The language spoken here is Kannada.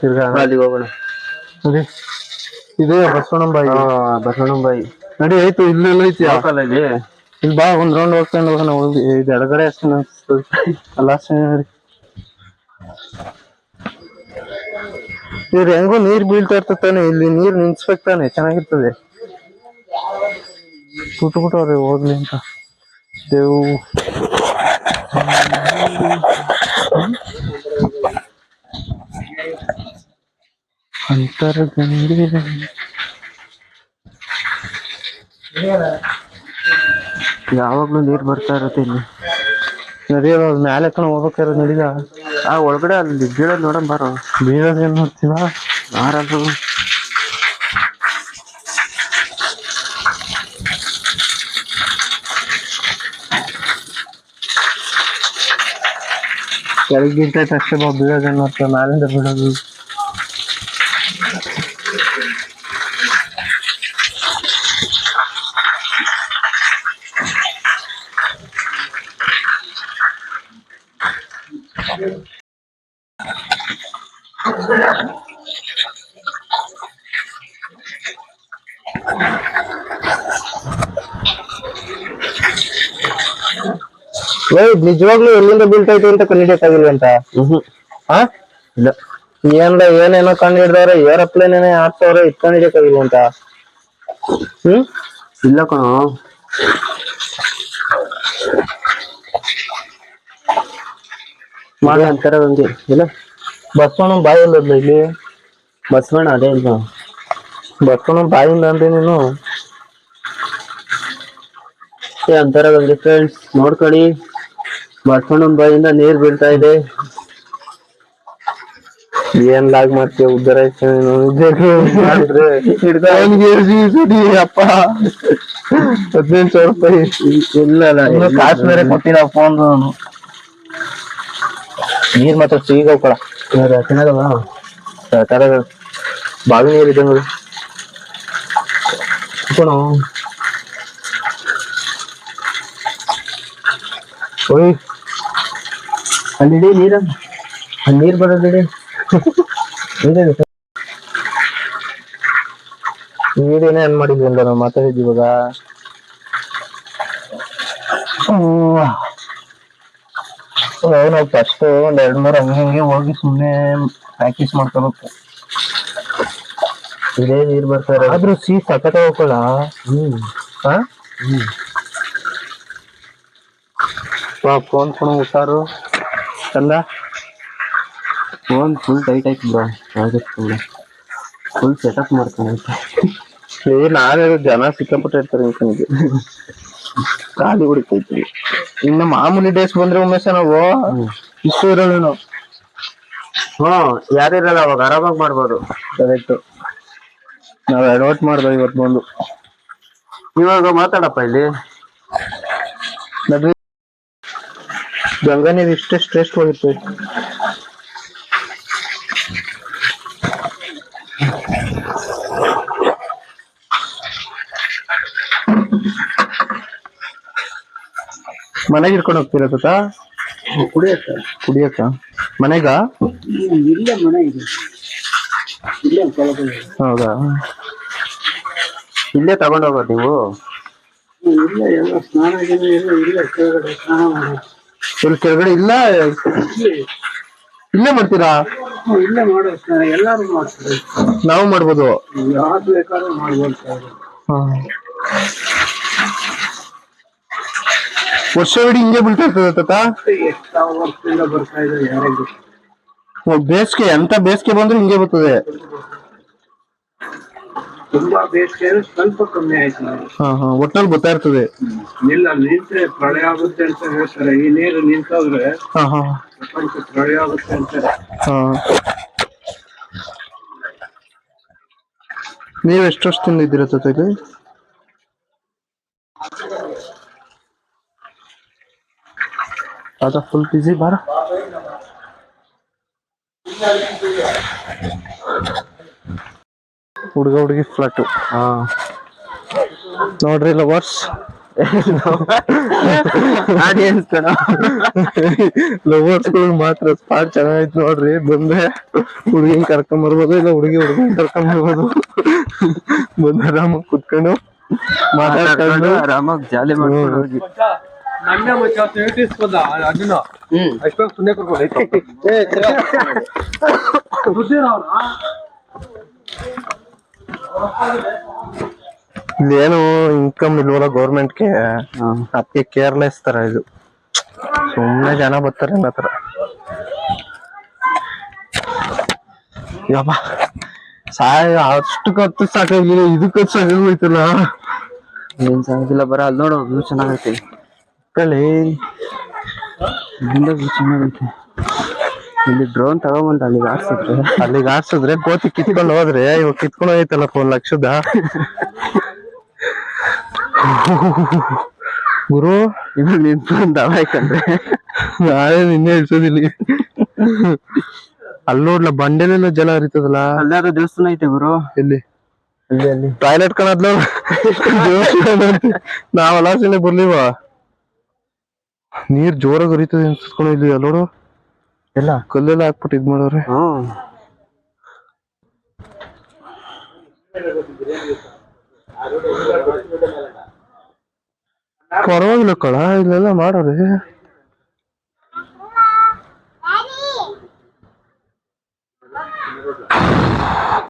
ತಿರ್ಗಾ ಅಲ್ಲಿಗೆ ಹೋಗೋಣ. ಇದೆ ಇದೇ ಬಸವಣ್ಣಂಬಾಯಿ ಬಸವಣ್ಣಂಬಾಯಿ ನಡಿ ಆಯ್ತು ಇಲ್ಲೆಲ್ಲ ಐತಿ. ಯಾವ ಕಾಲ ಇಲ್ಲಿ ಬಾ ಒಂದ್ ರೌಂಡ್ ಹೋಗ್ಕೊಂಡು ಹೋಗೋಣ ಹೋಗಿ ಇದು ಎಡಗಡೆ ಅಷ್ಟೇ ಅಲ್ಲ ನೋಡಿ. ಇವ್ರು ಹೆಂಗೋ ನೀರ್ ಬೀಳ್ತಾ ಇರ್ತಾನೆ ಇಲ್ಲಿ ನೀರ್ ನಿನ್ಸ್ಬೇಕ್ತಾನೆ ಚೆನ್ನಾಗಿರ್ತದೆ. ಬಿಟ್ಬಿಟ್ಟವ್ರೆ ಹೋಗ್ಲಿ ಅಂತ. ದೇವು. ಅಂತರ ಯಾವಾಗಲೂ ನೀರ್ ಬರ್ತಾ ಇರತ್ತೆ ಇಲ್ಲಿ. ನದಿ ಮ್ಯಾಲೆ ಕಣ ಹೋಗ್ಬೇಕಾದ್ರೆ ನಡಿದ ಆ ಒಳಗಡೆ ಅಲ್ಲಿ ಬೀಳೋದ್ ನೋಡೋಣ ಬಾರೋ. ಬೀಳೋದೇನ್ ನೋಡ್ತೀವ ಯಾರಾದ್ರು? ಕೆಳಗಿಂತ ತಕ್ಷಣ ಅಷ್ಟೇ ಬಾ ಬೀಳೋದೇನ್ ನೋಡ್ತೀವ ಮ್ಯಾಲಿಂದ ಬೀಳೋದು. ನಿಜವಾಗ್ಲೂ ಎಲ್ಲಿಂದ ಬೀಳ್ತೈತೆ ಅಂತ ಕಂಡಿಡಿಯಕ್ಕಾಗಿಲ್ವಂತ ಹ್ಮ್ ಹಾ ಇಲ್ಲ ಏನ್ರ ಏನೇನೋ ಕಂಡು ಹಿಡ್ದವ್ರೆ ಏರೋಪ್ಲೇನ್ ಏನೇ ಹಾಕ್ತವ್ರೆ ಇದ್ ಅಂತ. ಹ್ಮ್? ಇಲ್ಲ ಕಣ. ಮಾಡಿ ಅಂತಾರ ಒಂದು ಇಲ್ಲ? ಬಸವಣ್ಣ ಬಾಯಿ ಇಲ್ಲದ್ಲ ಇಲ್ಲಿ. ಬಸವಣ್ಣ ಅದೇ ಇಲ್ಲ ಬಸವಣ್ಣ ಬಾಯಿಂದ ಅಂದ್ರೆ ನೀನು. ಅಂತಾರ ಒಂದು ಫ್ರೆಂಡ್ಸ್ ನೋಡ್ಕೊಳ್ಳಿ. ಬಸವಣ್ಣನ ಬಾಯಿಂದ ನೀರ್ ಬೀಳ್ತಾ ಇದೆ. ಏನ್ ಲಾಗ್ ಮಾಡ್ತೀಯ? ಉದ್ದಾರ ಅಪ್ಪ. ಹದಿನೆಂಟು ಸಾವಿರ ರೂಪಾಯಿ. ಇಲ್ಲ ಅಲ್ಲ ಕಾಸು ಬೇರೆ ಕೊಟ್ಟಿಲ್ಲ ಫೋನ್ ನೀರ್ ಮಾತ್ರ ಸಿಗೋ ಕಡ. ಚೆನ್ನಾಗವ ತರ ಬಾವಿ ನೀರ್ ಇದೆ ನೋಡಿ. ಕಣೋ ಓಯ್. ಅಲ್ಲಿ ನೀರ? ಅಲ್ಲಿ ನೀರ್ ಬರೋದಿಡಿ ನೀರೇನೇ ಏನ್ ಮಾಡಿದ್ವಿ ಅಂತ ನಾವು ಮಾತಾಡಿದ್ವಿ ಇವಾಗ. ನಾವು ಫಸ್ಟ್ ಒಂದ್ ಎರಡ್ ಮೂರ್ ಹಂಗೆ ಹಂಗೆ ಹೋಗಿ ಸುಮ್ನೆ ಪ್ರಾಕ್ಟೀಸ್ ಮಾಡ್ಕೋಬೇಕು. ಇದೇ ನೀರ್ ಬರ್ತಾರೆ ಆದ್ರೂ ಸಿ ಸಖತ್ ಹೋಗ್ಕೊಳ್ಳ ಹ್ಮ್. ಹಾ ಹ್ಮ್. ಫೋನ್ ಫೋನ್ ಹುಷಾರು. ಚಂದ? ಫೋನ್ ಫುಲ್ ಟೈಟ್ ಆಯ್ತು bro project full full setup ಮಾಡ್ತಾನೆ ಏ ನಾನೇ ಜನ ಸಿಕ್ಕಾಪಟ್ಟೆ ಇರ್ತಾರೆ ಅನ್ಕೊಂಡಿದ್ದೆ ಖಾಲಿ ಹುಡುಕೈತಿ ಇನ್ನು ಮಾಮೂಲಿ ಡೇಸ್ ಬಂದ್ರೆ ಉಮೇಶ ನಾವು ಇಷ್ಟು ಇರೋದು ನಾವು. ಹ್ಮ್ ಯಾರಿರಲ್ಲ ಅವಾಗ ಆರಾಮಾಗಿ ಮಾಡ್ಬೋದು. ಕರೆಕ್ಟ್ ನಾವು ಅಡ್ವರ್ಟ್ ಮಾಡ್ದೋ ಇವತ್ತು ಬಂದು. ಇವಾಗ ಮಾತಾಡಪ್ಪ ಇಲ್ಲಿ. ನಡ್ರಿ. ಗಂಗಾ ನೀರು ಇಷ್ಟೇ ಸ್ಟ್ರೆಸ್ಟ್ ಹೋಗಿತ್ತು ಮನೆಗೆ ಇಟ್ಕೊಂಡು ಹೋಗ್ತೀರಾ ತಾತ? ಕುಡಿಯಕ್ಕ. ಕುಡಿಯಕ್ಕ? ಮನೆಗ? ಇಲ್ಲೇ ಮನೆ ಇದೆ. ಇಲ್ಲೇ ಕೆಳಗಡೆ ಹೌದಾ? ಇಲ್ಲೇ ತಗೊಂಡು ಹೋಗೋದು ನೀವು? ಇಲ್ಲ ಎಲ್ಲ ಸ್ನಾನ ಗಿನ ಎಲ್ಲ ಇಲ್ಲ ಕೆಳಗಡೆ ಸ್ನಾನ ಮಾಡೋದು. ಇಲ್ಲಿ ಕೆಳಗಡೆ ಇಲ್ಲ. ಇಲ್ಲೇ ಮಾಡ್ತೀರಾ? ಇಲ್ಲೇ ಮಾಡೋ ಸ್ನಾನ ಎಲ್ಲಾರು ಮಾಡ್ತಾರೆ. ನಾವು ಮಾಡ್ಬೋದು. ಯಾವ್ದು ಬೇಕಾದ್ರೂ ಮಾಡ್ಬೋದು ಸರ್. ವರ್ಷವಿಡೀ ಹಿಂಗೆ ಬೀಳ್ತಾ ಇರ್ತದೆ ತಾತ? ಎಷ್ಟು ಸಾವಿರ ವರ್ಷದಿಂದ ಬರ್ತಾ ಇದೆ ಯಾರಿಗೂ ಓ, ಬೇಸಿಗೆ ಎಂತ ಬೇಸಿಗೆ ಬಂದ್ರು ಹಿಂಗೆ ಬರ್ತದೆ. ತುಂಬಾ ಬೇಸಿಗೆ ಅಂದ್ರೆ ಸ್ವಲ್ಪ ಕಮ್ಮಿ ಆಯ್ತು ನೋಡಿ. ಹಾ ಹಾ ಒಟ್ನಲ್ಲಿ ಬರ್ತಾ ಇರ್ತದೆ. ಇಲ್ಲ ನಿಂತ್ರೆ ಪ್ರಳಯ ಆಗುತ್ತೆ ಅಂತ ಹೇಳ್ತಾರೆ. ಈ ನೀರು ನಿಂತೋದ್ರೆ ಹಾ ಹಾ. ಪ್ರಪಂಚ ಪ್ರಳಯ ಆಗುತ್ತೆ ಅಂತಾರೆ ಹಾ ನೀವ್ ಎಷ್ಟು ವರ್ಷದಿಂದ ಇದ್ದೀರಾ ಜೊತೆಗೆ ಅದ ಫುಲ್ ಬಿಸಿ ಬಾರ ಹುಡುಗ ಹುಡುಗಿ ಫ್ಲಾಟು ಹಾ. ನೋಡ್ರಿ ಲವರ್ಸ್ ಆಡಿಯನ್ಸ್ ಕಣ ಲವರ್ಸ್ ಮಾತ್ರ ಸ್ಪಾಟ್ ಚೆನ್ನಾಗೈತ್ ನೋಡ್ರಿ. ಬಂದೆ ಹುಡುಗಿನ್ ಕರ್ಕೊಂಡ್ ಬರ್ಬೋದು ಇಲ್ಲ ಹುಡುಗಿ ಹುಡುಗನ್ ಕರ್ಕೊಂಡ್ ಬರ್ಬೋದು. ಬಂದ್ ಆರಾಮಾಗಿ ಕುತ್ಕೊಂಡು ಮಾತಾಡ್ಕೊಂಡು. ಆರಾಮಾಗಿ ಜಾಲಿ ಮಾಡ್ಕೊಂಡು ಹೋಗಿ. ಸುಮ್ಮನೆ ಕರ್ಕೊಂಡು ಇಲ್ಲೇನು ಇನ್ಕಮ್ ಇಲ್ವಲ್ಲ ಗೌರ್ಮೆಂಟ್ಗೆ ಗೆ ಅದಕ್ಕೆ ಕೇರ್ಲೆಸ್ ತರ ಇದು. ಸುಮ್ಮನೆ ಜನ ಬರ್ತಾರೆ ನನ್ನ ಹತ್ರ ಯಪ್ಪ ಸಾಯ ಅಷ್ಟು ಕತ್ತು ಸಾಕಾಗಿಲ್ಲ ಇದಕ್ಕೆ ಸಾಕಾಗೋಯ್ತಲ್ಲ ಏನ್ ಸಾಕಿಲ್ಲ ಬರ ಅಲ್ಲಿ ನೋಡು ವ್ಯೂ ಚೆನ್ನಾಗೈತೆ. ಕಳಿ ಇಲ್ಲಿಂದ ವ್ಯೂ ಚೆನ್ನಾಗೈತೆ. ಇಲ್ಲಿ ಡ್ರೋನ್ ತಗೊಂಬಂದು ಅಲ್ಲಿಗೆ ಆಡ್ಸಿದ್ರೆ ಅಲ್ಲಿಗೆ ಆಡ್ಸಿದ್ರೆ ಕೋತಿ ಕಿತ್ಕೊಂಡು ಹೋದ್ರೆ ಇವಾಗ ಕಿತ್ಕೊಂಡು ಹೋಯ್ತಲ್ಲಪ್ಪ ಒಂದ್ ಲಕ್ಷದ. ಗುರು ಇವಾಗ ನಿಂತು ದವ ಯಾಕಂದ್ರೆ ನಾಳೆ ನಿನ್ನೆ ಇಳ್ಸೋದಿಲ್ಲಿ ಅಲ್ಲಿ ನೋಡ್ಲ ಬಂಡೆಲೆಲ್ಲ ಜಲ ಹರಿತದಲ್ಲ? ಅಲ್ಲಾರ ದೇವಸ್ಥಾನ ಐತೆ ಗುರು? ಎಲ್ಲಿ? ಅಲ್ಲಿ ಅಲ್ಲಿ. ಟಾಯ್ಲೆಟ್ ಕಣದ್ಲ ನಾವ್ ಅಲಾಸಿನ ಬರ್ಲಿವ ನೀರ್ ಜೋರಾಗಿ ಹರಿತದೆ ಅನ್ಸ್ಕೊಂಡು ಇಲ್ಲಿ ಅಲ್ಲ ನೋಡು. ಎಲ್ಲ? ಕಲ್ಲೆಲ್ಲ ಹಾಕ್ಬಿಟ್ಟು ಇದ್ ಮಾಡೋರೆ. ಹ್ಮ್. ಪರವಾಗಿಲ್ಲ ಕಳ ಇಲ್ಲೆಲ್ಲ ಮಾಡೋರೆ?